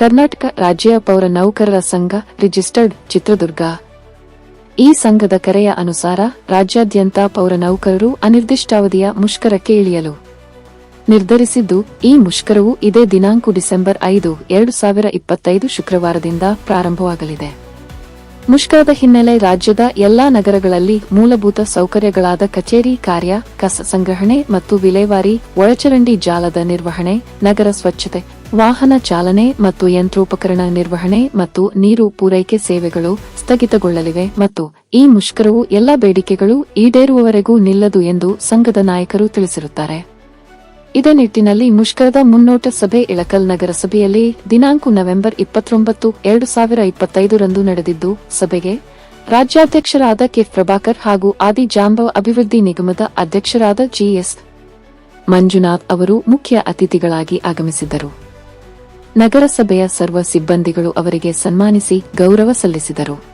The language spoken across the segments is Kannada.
ಕರ್ನಾಟಕ ರಾಜ್ಯ ಪೌರ ನೌಕರರ ಸಂಘ ರಿಜಿಸ್ಟರ್ಡ್ ಚಿತ್ರದುರ್ಗ. ಈ ಸಂಘದ ಕರೆಯ ಅನುಸಾರ ರಾಜ್ಯಾದ್ಯಂತ ಪೌರ ನೌಕರರು ಅನಿರ್ದಿಷ್ಟಾವಧಿಯ ಮುಷ್ಕರಕ್ಕೆ ಇಳಿಯಲು. ನಿರ್ಧರಿಸಿದ್ದು, ಈ ಮುಷ್ಕರವು ಇದೇ ದಿನಾಂಕ ಡಿಸೆಂಬರ್ ಐದು, ಎರಡು ಸಾವಿರ ಇಪ್ಪತ್ತೈದು ಶುಕ್ರವಾರದಿಂದ ಪ್ರಾರಂಭವಾಗಲಿದೆ. ಮುಷ್ಕರದ ಹಿನ್ನೆಲೆ ರಾಜ್ಯದ ಎಲ್ಲಾ ನಗರಗಳಲ್ಲಿ ಮೂಲಭೂತ ಸೌಕರ್ಯಗಳಾದ ಕಚೇರಿ, ಕಾರ್ಯ, ಕಸ ಸಂಗ್ರಹಣೆ ಮತ್ತು ವಿಲೇವಾರಿ, ಒಳಚರಂಡಿ ಜಾಲದ ನಿರ್ವಹಣೆ, ನಗರ ಸ್ವಚ್ಛತೆ ವಾಹನ ಚಾಲನೆ ಮತ್ತು ಯಂತ್ರೋಪಕರಣ ನಿರ್ವಹಣೆ ಮತ್ತು ನೀರು ಪೂರೈಕೆ ಸೇವೆಗಳು ಸ್ಥಗಿತಗೊಳ್ಳಲಿವೆ ಮತ್ತು ಈ ಮುಷ್ಕರವು ಎಲ್ಲಾ ಬೇಡಿಕೆಗಳು ಈಡೇರುವವರೆಗೂ ನಿಲ್ಲದು ಎಂದು ಸಂಘದ ನಾಯಕರು ತಿಳಿಸಿರುತ್ತಾರೆ. ಇದೇ ನಿಟ್ಟಿನಲ್ಲಿ ಮುಷ್ಕರದ ಮುನ್ನೋಟ ಸಭೆ ಇಳಕಲ್ ನಗರಸಭೆಯಲ್ಲಿ ದಿನಾಂಕ ನವೆಂಬರ್ ಇಪ್ಪತ್ತೊಂಬತ್ತು, ಎರಡು ಸಾವಿರ ಇಪ್ಪತ್ತೈದರಂದು ನಡೆದಿದ್ದು, ಸಭೆಗೆ ರಾಜ್ಯಾಧ್ಯಕ್ಷರಾದ ಕೆ. ಪ್ರಭಾಕರ್ ಹಾಗೂ ಆದಿ ಜಾಂಬವ ಅಭಿವೃದ್ಧಿ ನಿಗಮದ ಅಧ್ಯಕ್ಷರಾದ ಜಿಎಸ್ ಮಂಜುನಾಥ್ ಅವರು ಮುಖ್ಯ ಅತಿಥಿಗಳಾಗಿ ಆಗಮಿಸಿದ್ದರು. ನಗರಸಭೆಯ ಸರ್ವ ಸಿಬ್ಬಂದಿಗಳು ಅವರಿಗೆ ಸನ್ಮಾನಿಸಿ ಗೌರವ ಸಲ್ಲಿಸಿದರು.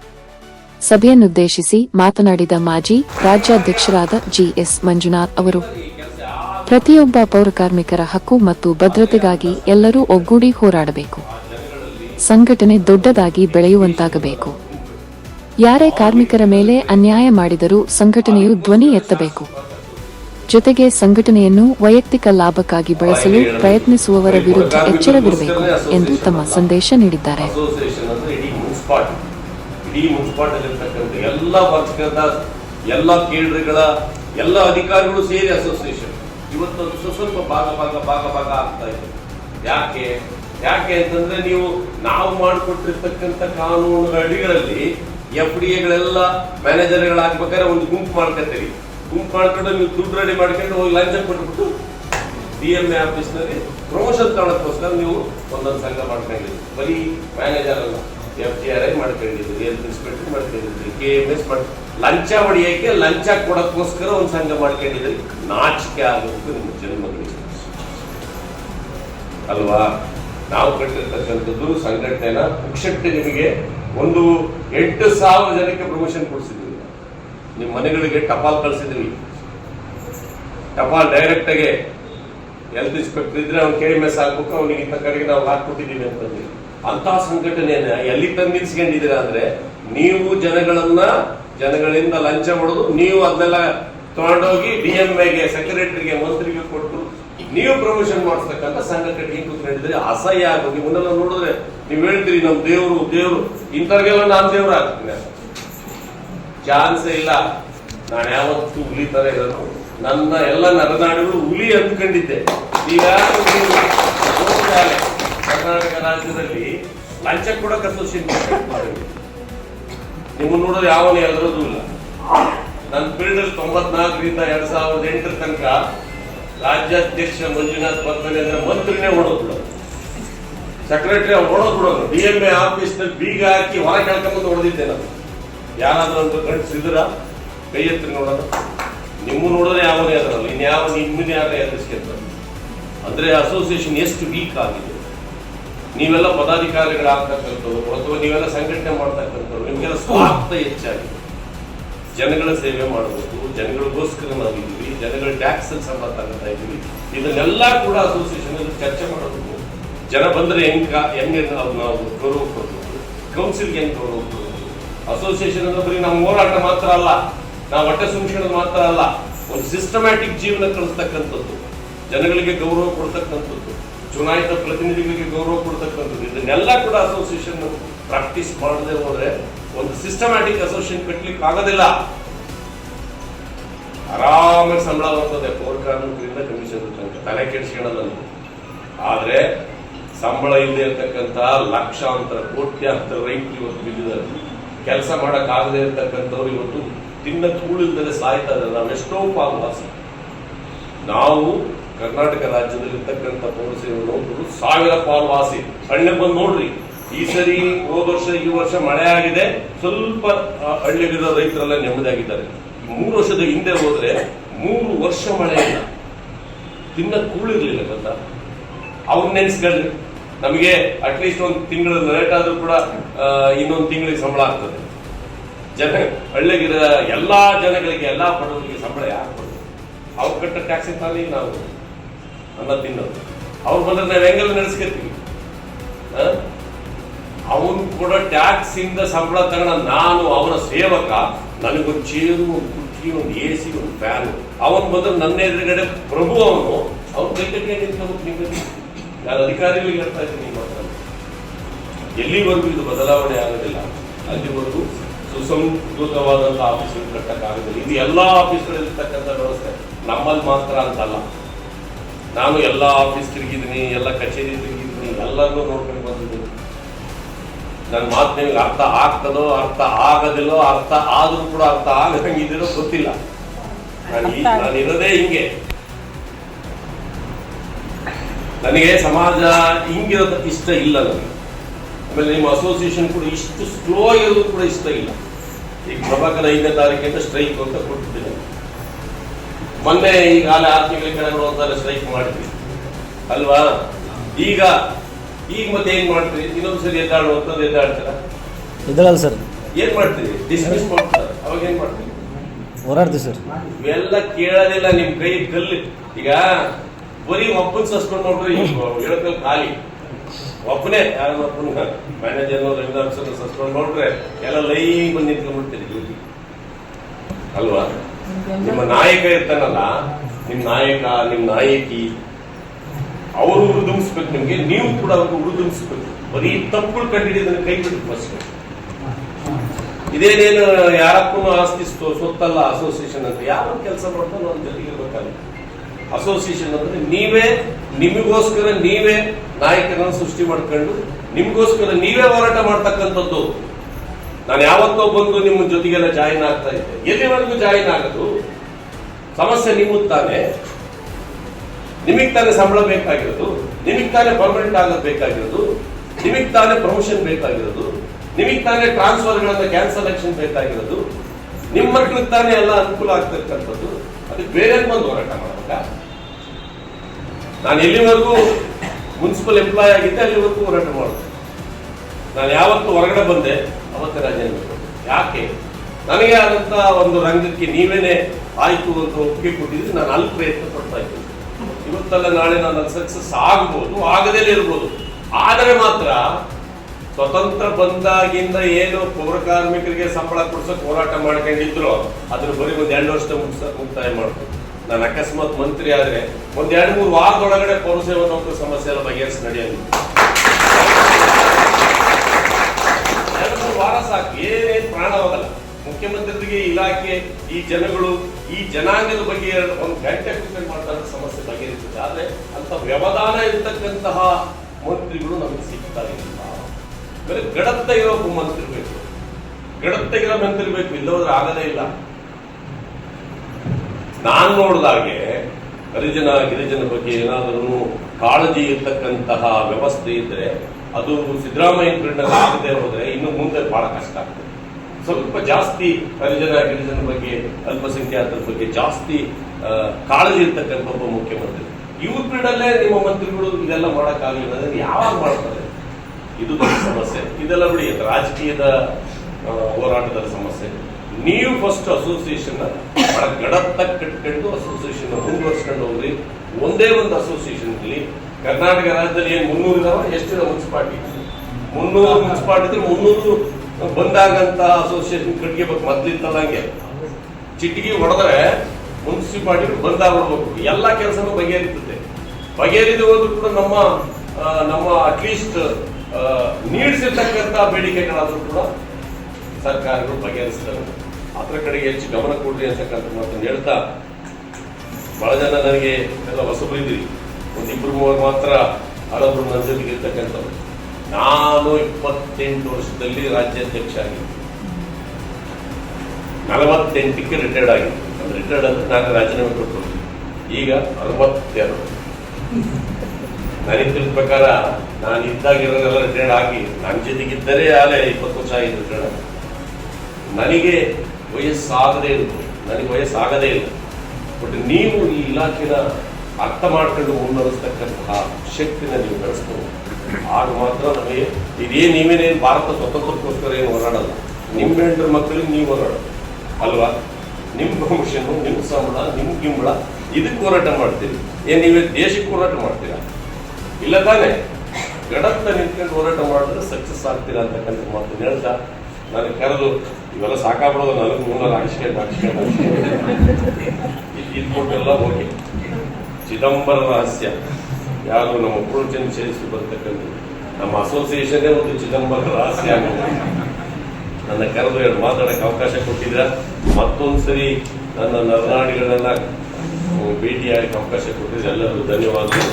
ಸಭೆಯನ್ನುದ್ದೇಶಿಸಿ ಮಾತನಾಡಿದ ಮಾಜಿ ರಾಜ್ಯಾಧ್ಯಕ್ಷರಾದ ಜಿಎಸ್ ಮಂಜುನಾಥ್ ಅವರು, ಪ್ರತಿಯೊಬ್ಬ ಪೌರಕಾರ್ಮಿಕರ ಹಕ್ಕು ಮತ್ತು ಭದ್ರತೆಗಾಗಿ ಎಲ್ಲರೂ ಒಗ್ಗೂಡಿ ಹೋರಾಡಬೇಕು. ಸಂಘಟನೆ ದೊಡ್ಡದಾಗಿ ಬೆಳೆಯುವಂತಾಗಬೇಕು. ಯಾರೇ ಕಾರ್ಮಿಕರ ಮೇಲೆ ಅನ್ಯಾಯ ಮಾಡಿದರೂ ಸಂಘಟನೆಯು ಧ್ವನಿ ಎತ್ತಬೇಕು. ಜೊತೆಗೆ ಸಂಘಟನೆಯನ್ನು ವೈಯಕ್ತಿಕ ಲಾಭಕ್ಕಾಗಿ ಬಳಸಲು ಪ್ರಯತ್ನಿಸುವವರ ವಿರುದ್ಧ ಎಚ್ಚರವಿರಬೇಕು ಎಂದು ತಮ್ಮ ಸಂದೇಶ ನೀಡಿದ್ದಾರೆ. ಎಲ್ಲ ಅಧಿಕಾರಿಗಳು ಸೇರಿ ಅಸೋಸಿಯೇಷನ್ ಇವತ್ತು ಸ್ವಲ್ಪ ಭಾಗ ಭಾಗ ಭಾಗ ಭಾಗ ಆಗ್ತಾ ಇದೆ. ಯಾಕೆ? ಯಾಕೆ ಅಂತಂದ್ರೆ ನೀವು ನಾವು ಮಾಡಿಕೊಟ್ಟಿರ್ತಕ್ಕಂಥ ಕಾನೂನುಗಳ ಅಡಿಗಳಲ್ಲಿ ಎಫ್ ಡಿ ಎಗಳೆಲ್ಲ ಮ್ಯಾನೇಜರ್ಗಳಾಗ್ಬೇಕಾದ್ರೆ ಒಂದು ಗುಂಪು ಮಾಡ್ಕೊತೀರಿ. ಗುಂಪು ಮಾಡ್ಕೊಂಡು ನೀವು ದುಡ್ಡು ರೆಡಿ ಮಾಡ್ಕೊಂಡು ಹೋಗಿ ಲಂಚ ಕೊಟ್ಬಿಟ್ಟು ಡಿ ಎಂ ಎ ಆಫೀಸ್ನಲ್ಲಿ ಪ್ರಮೋಷನ್ ತಗೊಳಕ್ಕೋಸ್ಕರ ನೀವು ಒಂದೊಂದು ಸಂಘ ಮಾಡ್ಕೊಂಡಿದ್ರಿ ಬರೀ ಮ್ಯಾನೇಜರ್ ಅಲ್ಲ ಎಫ್ ಟಿ ಆರ್ ಐ ಮಾಡ್ಕೊಂಡಿದ್ರಿ ಹೆಲ್ತ್ ಇನ್ಸ್ಪೆಕ್ಟರ್ ಮಾಡ್ಕೊಂಡಿದ್ರಿ ಕೆ ಎಂ ಎಸ್ ಮಾಡಿ, ಲಂಚ ಹೊಡಿಯಕ್ಕೆ ಲಂಚ ಕೊಡಕ್ಕೋಸ್ಕರ ಒಂದು ಸಂಘ ಮಾಡ್ಕೊಂಡಿದ್ರಿ ನಾಚಿಕೆ ಆಗೋದಕ್ಕೆ ನಿಮ್ಮ ಜನ್ಮಗಳಿಗೆ ಅಲ್ವಾ? ನಾವು ಕಟ್ಟಿರ್ತಕ್ಕಂಥದ್ದು ಸಂಘಟನೆನ ಪುಕ್ಷಕ್ಕೆ ನಿಮಗೆ ಒಂದು ಎಂಟು ಸಾವಿರ ಜನಕ್ಕೆ ಪ್ರಮೋಷನ್ ಕೊಡಿಸಿದ್ವಿ ನಿಮ್ಮ ಮನೆಗಳಿಗೆ ಟಪಾಲ್ ಕಳಿಸಿದ್ವಿ ಟಪಾಲ್ ಡೈರೆಕ್ಟ್ ಆಗಿ ಹೆಲ್ತ್ ಇನ್ಸ್ಪೆಕ್ಟರ್ ಇದ್ರೆ ಅವ್ನು ಕೆ ಮೆಸ್ ಎಸ್ ಹಾಕ್ಬೇಕು ಅವ್ನಿಗೆ ಇಂಥ ಕಡೆಗೆ ನಾವು ಹಾಕ್ಬಿಟ್ಟಿದ್ದೀವಿ ಅಂತಂದ್ರೆ ಅಂತ ಸಂಘಟನೆಯನ್ನ ಎಲ್ಲಿ ತಂದು ನಿಲ್ಸ್ಕೊಂಡಿದ್ದೀರಾ ಅಂದ್ರೆ, ನೀವು ಜನಗಳನ್ನ, ಜನಗಳಿಂದ ಲಂಚ ಹೊಡೆದು ನೀವು ಅದನ್ನೆಲ್ಲ ತಗೊಂಡೋಗಿ ಡಿ ಎಂ ಎಗೆ ಸೆಕ್ರೆಟರಿಗೆ ಮಂತ್ರಿಗೆ ಕೊಟ್ಟು ನೀವು ಪ್ರಮೋಷನ್ ಮಾಡಿಸ್ತಕ್ಕಂಥ ಸಂಘಟನೆ ಕೂತ್ಕೊಂಡಿದ್ರೆ ಅಸಹ್ಯ ಆಗೋಗಿ ಮುಂದೆಲ್ಲ ನೋಡಿದ್ರೆ ನೀವು ಹೇಳ್ತೀರಿ ನಮ್ಮ ದೇವರು ದೇವರು, ಇಂಥವ್ರಿಗೆಲ್ಲ ನಾನು ದೇವರು ಆಗ್ತೀನಿ. ಚಾನ್ಸೇ ಇಲ್ಲ. ನಾನು ಯಾವತ್ತೂ ಹುಲಿ ತರ ಇರೋದು. ನನ್ನ ಎಲ್ಲ ನರನಾಡುಗಳು ಹುಲಿ ಅಂದ್ಕೊಂಡಿದ್ದೆ. ಈಗ ಕರ್ನಾಟಕ ರಾಜ್ಯದಲ್ಲಿ ಲಂಚ ಕೂಡ ಅಸೋಸಿಯೇಷನ್ ನಿಮ್ಮ ನೋಡೋದು ಯಾವನು ಎಲ್ಲರದ್ದು ಇಲ್ಲ. ನನ್ನ ಫೀಲ್ಡ್ ತೊಂಬತ್ನಾಲ್ಕರಿಂದ ಎರಡ್ ಸಾವಿರದ ಎಂಟರ ತನಕ ರಾಜ್ಯಾಧ್ಯಕ್ಷ ಮಂಜುನಾಥ್ ಬರ್ತಾನೆ ಅಂದ್ರೆ ಮಂತ್ರಿನೇ ಓಡೋದು ಸೆಕ್ರೆಟರಿ ಹೊಡೋದು ಬಿಡೋದು. ಡಿ ಎಂ ಎ ಆಫೀಸ್ನಲ್ಲಿ ಬೀಗ ಹಾಕಿ ಹೊರ ಕೆಳ್ಕೊಂಬಂದು ಹೊಡೆದಿದ್ದೆ ನಾನು. ಯಾರಾದ್ರೂ ಅಂತ ಫ್ರೆಂಡ್ಸ್ ಇದ್ರ ಕೈ ಎತ್ತಿ ನೋಡೋದು ನಿಮ್ಮ ನೋಡೋದೇ ಯಾವನೇ ಅದರಲ್ಲ ಇನ್ಯಾವ ನಿಮ್ಮನ್ನ ಯಾರ ಎದುರಿಸ್ಕೊಂತಾರೆ ಅಂದ್ರೆ ಅಸೋಸಿಯೇಷನ್ ಎಷ್ಟು ವೀಕ್ ಆಗಿದೆ? ನೀವೆಲ್ಲ ಪದಾಧಿಕಾರಿಗಳಾಗ್ತಕ್ಕಂಥವ್ರು ಅಥವಾ ನೀವೆಲ್ಲ ಸಂಘಟನೆ ಮಾಡ್ತಕ್ಕಂಥವ್ರು, ನಿಮಗೆಲ್ಲ ಸ್ವಾರ್ಥ ಹೆಚ್ಚಾಗಿದೆ. ಜನಗಳ ಸೇವೆ ಮಾಡಬೇಕು ಜನಗಳಿಗೋಸ್ಕರ ನಾವಿದ್ದೀವಿ, ಜನಗಳ ಟ್ಯಾಕ್ಸ್ ಸಂಬಳ ತಗೊಳ್ತಾ ಇದ್ದೀವಿ. ಇದನ್ನೆಲ್ಲ ಕೂಡ ಅಸೋಸಿಯೇಷನ್ ಚರ್ಚೆ ಮಾಡಬೇಕು ಜನ ಬಂದ್ರೆ ಹೆಂಗ್, ಹೆಂಗೆ ನಾವು ಗೌರವ ಕೊಡಬೇಕು ಕೌನ್ಸಿಲ್ಗೆ ಹೆಂಗ್ ಗೌರವ ಕೊಡ್ಬೇಕು ಅಸೋಸಿಯೇಷನ್ ಅಂದ್ರೆ ನಮ್ಮ ಹೋರಾಟ ಮಾತ್ರ ಅಲ್ಲ, ನಾವು ಹೊಟ್ಟೆ ಸುಮ್ಕೊಳ್ಳೋದು ಮಾತ್ರ ಅಲ್ಲ, ಒಂದು ಸಿಸ್ಟಮ್ಯಾಟಿಕ್ ಜೀವನ ಕಳಿಸ್ತಕ್ಕಂಥದ್ದು, ಜನಗಳಿಗೆ ಗೌರವ ಕೊಡ್ತಕ್ಕಂಥದ್ದು, ಚುನಾಯಿತ ಪ್ರತಿನಿಧಿಗಳಿಗೆ ಗೌರವ ಕೊಡ್ತಕ್ಕಂಥದ್ದು, ಇದನ್ನೆಲ್ಲ ಕೂಡ ಅಸೋಸಿಯೇಷನ್ ಪ್ರಾಕ್ಟೀಸ್ ಮಾಡದೆ ಹೋದ್ರೆ ಒಂದು ಸಿಸ್ಟಮ್ಯಾಟಿಕ್ ಅಸೋಸಿಯೇಷನ್ ಕಟ್ಟಲಿಕ್ಕೆ ಆಗೋದಿಲ್ಲ ಆರಾಮಾಗಿ ಸಂಬಳ ಬರ್ತದೆ ಪೌರ್ ಕಾರ್ಮಿಕರಿಂದ ಕಮಿಷನ್ ತನಕ, ತಲೆ ಕೆಡಿಸ್ಕೊಳ್ಳೋದು ಆದರೆ ಸಂಬಳ ಇಲ್ಲದೆ ಇರ್ತಕ್ಕಂಥ ಲಕ್ಷಾಂತರ, ಕೋಟ್ಯಾಂತರ ರೈತರು ಇವತ್ತು ಬಿದ್ದಿದ್ದಾರೆ. ಕೆಲಸ ಮಾಡಕ್ ಆಗದೆ ಇರತಕ್ಕಂಥವ್ರು ಇವತ್ತು ತಿನ್ನ ಕೂಳಿಲ್ದರೆ ಸಾಯ್ತಾ ಇದ್ದಾರೆ ನಾವು ಎಷ್ಟೋ ಪಾಲ್ವಾಸಿ ನಾವು ಕರ್ನಾಟಕ ರಾಜ್ಯದಲ್ಲಿ ಪೌರಸೇವೆ ನೋಡಿದ್ರು ಸಾವಿರ ಪಾಲ್ವಾಸಿ ಹಳ್ಳಿ ಬಂದು ನೋಡ್ರಿ ಈ ಸರಿ ಹೋದ ವರ್ಷ ಈ ವರ್ಷ ಮಳೆ ಆಗಿದೆ ಸ್ವಲ್ಪ ಆ, ಹಳ್ಳಿಯಲ್ಲಿರೋ ರೈತರೆಲ್ಲ ನೆಮ್ಮದಿಯಾಗಿದ್ದಾರೆ ಮೂರು ವರ್ಷದ ಹಿಂದೆ ಹೋದ್ರೆ ಮೂರು ವರ್ಷ ಮಳೆ ಇಲ್ಲ. ತಿನ್ನ ಕೂಳಿರ್ಲಿಲ್ಲ ಅಂತ ಅವ್ರು ನೆನ್ಸ್ಕೊಳ್ರಿ ನಮಗೆ ಅಟ್ಲೀಸ್ಟ್ ಒಂದು ತಿಂಗಳು ಲೇಟ್ ಆದ್ರೂ ಕೂಡ ಇನ್ನೊಂದು ತಿಂಗಳಿಗೆ ಸಂಬಳ ಆಗ್ತದೆ. ಜನ ಹಳ್ಳಿಗಿರ ಎಲ್ಲಾ ಜನಗಳಿಗೆ, ಎಲ್ಲಾ ಬಡವರಿಗೆ ಸಂಬಳ ಯಾರು ಕೊಡೋದು ಅವ್ರು ಕಟ್ಟ ಟ್ಯಾಕ್ಸಿ ತಾನೇ ನಾವು ಅನ್ನ ತಿನ್ನೋದು. ಅವ್ರು ಬಂದ್ರೆ ನಾವು ಹೆಂಗೆಲ್ಲ ನಡೆಸ್ಕೊತೀವಿ? ಅವನು ಕೂಡ ಟ್ಯಾಕ್ಸ್ ಇಂದ ಸಂಬಳ ತಗೊಂಡ ನಾನು ಅವನ ಸೇವಕ, ನನಗೊಂದು ಚೇರು ಒಂದು ಕುರ್ಚಿ, ಒಂದು ಎ ಸಿ ಒಂದು ಫ್ಯಾನ್ ಅವನು ಬಂದ್ರೆ ನನ್ನ ಎದುರುಗಡೆ ಪ್ರಭು ಅವನು, ಅವ್ರು ಕೈ ಕಟ್ಟಿಗೆ ನಿಂತ್ಕೊಂಡು ನಾನು ಅಧಿಕಾರಿಗಳಿಗೆ ಹೇಳ್ತಾ ಇದ್ದೀನಿ ಮಾತ್ರ ಎಲ್ಲಿವರೆಗೂ ಇದು ಬದಲಾವಣೆ ಆಗೋದಿಲ್ಲ. ಅಲ್ಲಿವರೆಗೂ ಸುಸಂಸ್ಕೃತವಾದಂಥ ಆಫೀಸ್ ಕಟ್ಟಕ್ಕಾಗೋದಿಲ್ಲ ಇದು ಎಲ್ಲ ಆಫೀಸ್ಗಳಲ್ಲಿರ್ತಕ್ಕಂಥ ವ್ಯವಸ್ಥೆ ನಮ್ಮಲ್ಲಿ ಮಾತ್ರ ಅಂತಲ್ಲ. ನಾನು ಎಲ್ಲ ಆಫೀಸ್ ತಿರುಗಿದ್ದೀನಿ ಎಲ್ಲ ಕಚೇರಿ ತಿರುಗಿದ್ದೀನಿ ಎಲ್ಲರನ್ನೂ ನೋಡ್ಕೊಂಡು ಬಂದಿದ್ದೀನಿ. ನನ್ನ ಮಾತು ನಿಮಗೆ ಅರ್ಥ ಆಗ್ತದೋ ಅರ್ಥ ಆಗದಿಲ್ಲೋ ಅರ್ಥ ಆದ್ರೂ ಕೂಡ ಅರ್ಥ ಆಗಂಗಿದಿರೋ ಗೊತ್ತಿಲ್ಲ. ನಾನು ನಾನು ಇರೋದೇ ಹಿಂಗೆ. ನನಗೆ ಸಮಾಜ ಹಿಂಗಿರೋದು ಇಷ್ಟ ಇಲ್ಲ ನನಗೆ. ಆಮೇಲೆ ನಿಮ್ಮ ಅಸೋಸಿಯೇಷನ್ ಕೂಡ ಇಷ್ಟು ಸ್ಲೋ ಆಗಿರೋದು ಕೂಡ ಇಷ್ಟ ಇಲ್ಲ. ಈಗ ಪ್ರಭಾಕರ ಐದನೇ ತಾರೀಕಿಂದ ಸ್ಟ್ರೈಕ್ ಅಂತ ಕೊಟ್ಟಿದ್ದೀನಿ. ಮೊನ್ನೆ ಈಗ ಆಲೆ ಆರು ತಿಂಗಳ ಕೆಳಗಡೆ ಒಂದ್ಸಲ ಸ್ಟ್ರೈಕ್ ಮಾಡಿದ್ವಿ. ಅಲ್ವಾ? ಈಗ ಈಗ ಮತ್ತೆ ಏನ್ ಮಾಡ್ತೀರಿ? ಇನ್ನೊಂದ್ಸರಿ ಎದ್ದಾಡುವಂಥದ್ದು ಎದ್ದಾಡ್ತೀರ? ಇದ್ರಲ್ಲ ಸರ್. ಏನ್ ಮಾಡ್ತೀರಿ? ಡಿಸ್ಮಿಸ್ ಮಾಡ್ತಾರೆ? ಅವಾಗ ಏನ್ ಮಾಡ್ತೀರಿ? ಹೋರಾಡ್ತೀವಿ ಸರ್. ಇವೆಲ್ಲ ಕೇಳೋದಿಲ್ಲ ನಿಮ್ ಕೈ ಕಲ್ಲು ಈಗ ಬರೀ ಒಬ್ಬನ್ ಸಸ್ಪೆಂಡ್ ಮಾಡ್ರಿ ಹೇಳಕ್ಕೆ ಖಾಲಿ. ಒಬ್ಬನೇ ಯಾರು ಒಬ್ಬನ ಮ್ಯಾನೇಜರ್ ರವಿದಾಸ್ ಸಸ್ಪೆಂಡ್ ಮಾಡಿದ್ರೆ ಎಲ್ಲ ಲೈ ಬಂದು ನಿಂತ್ಕೊಂಡ್ಬಿಡ್ತೀರಿ ಅಲ್ವಾ? ನಿಮ್ಮ ನಾಯಕ ಇರ್ತಾನಲ್ಲ, ನಿಮ್ ನಾಯಕ, ನಿಮ್ ನಾಯಕಿ, ಅವರು ಉರುದುಂಬಿಸ್ಬೇಕು ನಿಮ್ಗೆ, ನೀವು ಕೂಡ ಅವ್ರಿಗೆ ಉರುದುಂಬಿಸ್ಬೇಕು ಬರೀ ತಪ್ಪುಗಳು ಕಂಡಿಡಿದ್ರೆ ಕೈ ಬಿಟ್ಟು ಫಸ್ಟ್ ಇದೇನೇನು ಯಾರಕ್ಕೂ ಆಸ್ತಿ ಸ್ವತ್ತಲ್ಲ ಅಸೋಸಿಯೇಷನ್ ಅಂತ, ಯಾರು ಕೆಲಸ ಮಾಡ್ತಾನೋ ಜೊತೆಗೆ ಇರ್ಬೇಕಲ್ಲ ಅಸೋಸಿಯೇಷನ್ ಅಂದ್ರೆ ನೀವೇ, ನಿಮಗೋಸ್ಕರ ನೀವೇ ನಾಯಕರನ್ನು ಸೃಷ್ಟಿ ಮಾಡ್ಕೊಂಡು, ನಿಮಗೋಸ್ಕರ ನೀವೇ ಹೋರಾಟ ಮಾಡ್ತಕ್ಕಂಥದ್ದು. ನಾನು ಯಾವತ್ತೋ ಬಂದು ನಿಮ್ಮ ಜೊತೆಗೆಲ್ಲ ಜಾಯಿನ್ ಆಗ್ತಾ ಇದ್ದೆ. ಎಲ್ಲಿವರೆಗೂ ಜಾಯಿನ್ ಆಗೋದು? ಸಮಸ್ಯೆ ನಿಮ್ಮದು ತಾನೆ. ನಿಮಗೆ ತಾನೇ ಸಂಬಳ ಬೇಕಾಗಿರೋದು. ನಿಮಗ್ ತಾನೇ ಪರ್ಮನೆಂಟ್ ಆಗೋದು ಬೇಕಾಗಿರೋದು. ನಿಮಗ್ ತಾನೇ ಪ್ರಮೋಷನ್ ಬೇಕಾಗಿರೋದು. ನಿಮಗ್ ತಾನೇ ಟ್ರಾನ್ಸ್ಫರ್ಗಳನ್ನ ಆಕ್ಷನ್ ಬೇಕಾಗಿರೋದು. ನಿಮ್ಮ ಮಕ್ಕಳಿಗೆ ತಾನೇ ಎಲ್ಲ ಅನುಕೂಲ ಆಗ್ತಕ್ಕಂಥದ್ದು. ಅದಕ್ಕೆ ಬೇರೆ ಬಂದು ಹೋರಾಟ ನಾನು ಎಲ್ಲಿವರೆಗೂ ಮುನ್ಸಿಪಲ್ ಎಂಪ್ಲಾಯ್ ಆಗಿದ್ದೆ, ಅಲ್ಲಿವರೆಗೂ ಹೋರಾಟ ಮಾಡಿದೆ. ನಾನು ಯಾವತ್ತು ಹೊರಗಡೆ ಬಂದೆ, ಅವತ್ತೇ ರಾಜೀನಾಮೆ ಯಾಕೆ? ನನಗೆ ಆದಂತಹ ಒಂದು ರಂಗಕ್ಕೆ ನೀವೇನೆ ಆಯ್ತು ಅಂತ ಒಪ್ಪಿಗೆ ಕೊಟ್ಟಿದ್ರೆ ನಾನು ಅಲ್ಲಿ ಪ್ರಯತ್ನ ಪಡ್ತಾ ಇದ್ದೀನಿ. ಇವತ್ತಲ್ಲ ನಾಳೆ ನಾನು ಸಕ್ಸಸ್ ಆಗ್ಬೋದು, ಆಗದೇ ಇರ್ಬೋದು. ಆದರೆ ಮಾತ್ರ ಸ್ವತಂತ್ರ ಬಂದಾಗಿಂದ ಏನು ಪೌರ ಕಾರ್ಮಿಕರಿಗೆ ಸಂಬಳ ಕೊಡ್ಸಕ್ ಹೋರಾಟ ಮಾಡ್ಕೊಂಡಿದ್ರು, ಅದ್ರ ಬರೀ ಒಂದು ಎರಡು ವರ್ಷ ಮುಗಿಸ ಮುಕ್ತಾಯ ಮಾಡ್ಬೋದು. ನಾನು ಅಕಸ್ಮಾತ್ ಮಂತ್ರಿ ಆದ್ರೆ ಒಂದ್ ಎರಡು ಮೂರು ವಾರದೊಳಗಡೆ ಪೌರ ಸೇವಾ ನೌಕರ ಸಮಸ್ಯೆ ಎಲ್ಲ ಬಗೆಹರಿಸಿ ನಡೆಯಲಿ. ಎರಡು ಮೂರು ವಾರ ಸಾಕು, ಏನೇನ್ ಪ್ರಾಣವಾಗಲ್ಲ ಮುಖ್ಯಮಂತ್ರಿಗೆ ಇಲಾಖೆ, ಈ ಜನಗಳು, ಈ ಜನಾಂಗದ ಬಗ್ಗೆ ಒಂದು ಗಂಟೆ ಕೂತ್ಕೊಂಡು ಮಾಡ್ತಾರೆ ಸಮಸ್ಯೆ ಬಗೆಹರಿಸುತ್ತೆ. ಆದ್ರೆ ಅಂತ ವ್ಯವಧಾನ ಇರತಕ್ಕಂತಹ ಮಂತ್ರಿಗಳು ನಮಗೆ ಸಿಗ್ತಾ ಇಲ್ಲ. ಬರೀ ಗಡತ್ತ ಇರೋ ಮಂತ್ರಿ ಬೇಕು ಗಡತ್ತ ಇರೋ ಮಂತ್ರಿ ಬೇಕು ಇಲ್ಲವಾದ್ರೆ ಆಗದೇ ಇಲ್ಲ. ನಾನು ನೋಡಿದಾಗೆ ಹರಿಜನ ಗಿರಿಜನ ಬಗ್ಗೆ ಏನಾದರೂ ಕಾಳಜಿ ಇರ್ತಕ್ಕಂತಹ ವ್ಯವಸ್ಥೆ ಇದ್ರೆ ಅದು ಸಿದ್ದರಾಮಯ್ಯ ಆಗದೆ ಹೋದ್ರೆ ಇನ್ನು ಮುಂದೆ ಬಹಳ ಕಷ್ಟ ಆಗ್ತದೆ. ಸ್ವಲ್ಪ ಜಾಸ್ತಿ ಹರಿಜನ ಗಿರಿಜನ ಬಗ್ಗೆ, ಅಲ್ಪಸಂಖ್ಯಾತರ ಬಗ್ಗೆ ಜಾಸ್ತಿ ಕಾಳಜಿ ಇರ್ತಕ್ಕಂಥ ಒಬ್ಬ ಮುಖ್ಯಮಂತ್ರಿ. ಇವ್ರ ಕ್ರೀಡಲ್ಲೇ ನಿಮ್ಮ ಮಂತ್ರಿಗಳು ಇದೆಲ್ಲ ಮಾಡೋಕ್ಕಾಗಲಿಲ್ಲ. ಅಂದ್ರೆ ಯಾವಾಗ ಮಾಡ್ತಾರೆ? ಇದು ದೊಡ್ಡ ಸಮಸ್ಯೆ. ಇದೆಲ್ಲ ಬಿಡಿ ರಾಜಕೀಯದ ಹೋರಾಟದ ಸಮಸ್ಯೆ. ನೀವು ಫಸ್ಟ್ ಅಸೋಸಿಯೇಷನ್ ಬಹಳ ಗಡತ್ತ ಕಟ್ಕೊಂಡು ಅಸೋಸಿಯೇಷನ್ ಮುಂದುವರ್ಸ್ಕೊಂಡು ಹೋಗ್ರಿ. ಒಂದೇ ಒಂದು ಅಸೋಸಿಯೇಷನ್ ಇರಲಿ. ಕರ್ನಾಟಕ ರಾಜ್ಯದಲ್ಲಿ ಏನು ಮುನ್ನೂರು ಇದಾವ? ಎಷ್ಟು ಮುನ್ಸಿಪಾಲ್ಟಿ? ಮುನ್ನೂರು ಮುನ್ಸಿಪಾಲ್ಟಿ ಮುನ್ನೂರು ಬಂದಾಗಂತ ಅಸೋಸಿಯೇಷನ್ ಕಟ್ಕೋಬೇಕು ಮೊದ್ಲಿತ್ತಲ್ಲ ಹಂಗೆ. ಚಿಟ್ಟಿಗೆ ಹೊಡೆದ್ರೆ ಮುನ್ಸಿಪಾಲಿಟಿ ಬಂದಾಗ್ಬಿಡ್ಬೇಕು ಎಲ್ಲ ಕೆಲಸನೂ ಬಗೆಹರಿತದೆ. ಬಗೆಹರಿದು ಹೋದ್ರು ಕೂಡ ನಮ್ಮ ನಮ್ಮ ಅಟ್ಲೀಸ್ಟ್ ನೀಡ್ಸಿರ್ತಕ್ಕಂಥ ಬೇಡಿಕೆಗಳಾದರೂ ಕೂಡ ಸರ್ಕಾರಗಳು ಬಗೆಹರಿಸ್ತವೆ ಅದರ ಕಡೆಗೆ ಹೆಚ್ಚು ಗಮನ ಕೊಡ್ರಿ ಅಂತಕ್ಕಂಥ ಮಾತನ್ನು ಹೇಳ್ತಾ, ಬಹಳ ಜನ ನನಗೆ ಎಲ್ಲ ಹೊಸಬರಿದ್ದೀರಿ. ಒಂದಿಬ್ರು ಮೂವರು ಮಾತ್ರ ಹಳಬ್ರು ನನ್ನ ಜೊತೆಗೆ ಇರ್ತಕ್ಕಂಥವ್ರು. ನಾನು ಇಪ್ಪತ್ತೆಂಟು ವರ್ಷದಲ್ಲಿ ರಾಜ್ಯಾಧ್ಯಕ್ಷ ಆಗಿದ್ದೆ ನಲವತ್ತೆಂಟಕ್ಕೆ ರಿಟೈರ್ಡ್ ಆಗಿದ್ದೆ ಅದು ರಿಟೈರ್ಡ್ ಅಂದ್ರೆ ನಾನು ರಾಜೀನಾಮೆ ಕೊಟ್ಟು ಈಗ ಅರವತ್ತೆರಡು. ನನಗೆ ತಿಳಿದ ಪ್ರಕಾರ ನಾನು ಇದ್ದಾಗಿರೋರೆಲ್ಲ ರಿಟೈರ್ಡ್ ಆಗಿ, ನನ್ನ ಜೊತೆಗಿದ್ದರೆ ಆಲೆ ಇಪ್ಪತ್ತು ವರ್ಷ ಆಗಿದೆ ರಿಟೈರ್ಡ್ ನನಗೆ ವಯಸ್ಸಾಗದೇ ಇರ್ಬೋದು ನನಗೆ ವಯಸ್ಸಾಗದೇ ಇಲ್ಲ. ಬಟ್ ನೀವು ಈ ಇಲಾಖೆನ ಅರ್ಥ ಮಾಡ್ಕೊಂಡು ಮುನ್ನಡೆಸ್ತಕ್ಕಂತಹ ಶಕ್ತಿನ ನೀವು ಬೆಳೆಸ್ಬೋದು. ಆಗ ಮಾತ್ರ ನಮಗೆ ಇದೇ ನೀವೇನೇನು ಭಾರತ ಸ್ವತಂತ್ರಕ್ಕೋಸ್ಕರ ಏನು ಹೋರಾಡಲ್ಲ. ನಿಮ್ಮ ಹೆಂಡ್ರ ಮಕ್ಕಳಿಗೆ ನೀವು ಹೋರಾಡೋದು. ಅಲ್ವಾ? ನಿಮ್ಮ ಪ್ರಮೋಷನ್ ನಿಮ್ಮ ಸಂಬಳ, ನಿಮ್ಮ ಗಿಂಬಳ, ಇದಕ್ಕೆ ಹೋರಾಟ ಮಾಡ್ತೀರಿ. ಏನು ನೀವೇ ದೇಶಕ್ಕೆ ಹೋರಾಟ ಮಾಡ್ತೀರಾ? ಇಲ್ಲ ತಾನೇ. ಗಡತ್ತ ನಿಂತ್ಕೊಂಡು ಹೋರಾಟ ಮಾಡಿದ್ರೆ ಸಕ್ಸಸ್ ಆಗ್ತೀರಾ ಅಂತಕ್ಕಂಥ ಮಾತು ಹೇಳ್ತಾ, ನಾನು ಕರೆದು ಇವೆಲ್ಲ ಸಾಕಾಗ್ಬಿಡೋದು ನನಗೆ ಮೂಲ ಹಾಕಿಸ್ಕೊಂಡು ಹಾಕಿಸ್ಕೊಂಡು ಹಾಕಿಸ್ಕೊಂಡು ಇದು ಕೊಟ್ಟೆಲ್ಲ ಓಕೆ. ಚಿದಂಬರ ರಹಸ್ಯ. ಯಾರು ನಮ್ಮ ಪ್ರೋಚನ್ ಸೇರಿಸಿ ಬರ್ತಕ್ಕಂಥ ನಮ್ಮ ಅಸೋಸಿಯೇಷನ್ನೇ ಒಂದು ಚಿದಂಬರ ರಹಸ್ಯ ಆಗುತ್ತೆ ನನ್ನ ಕರೆದು ಎರಡು ಮಾತಾಡಕ್ಕೆ ಅವಕಾಶ ಕೊಟ್ಟಿದ್ರ ಮತ್ತೊಂದ್ಸರಿ ನನ್ನ ನರನಾಡಿಗಳನ್ನ ಭೇಟಿಯಾಗಿ ಅವಕಾಶ ಕೊಟ್ಟಿದ್ರೆ ಎಲ್ಲರಿಗೂ ಧನ್ಯವಾದಗಳು.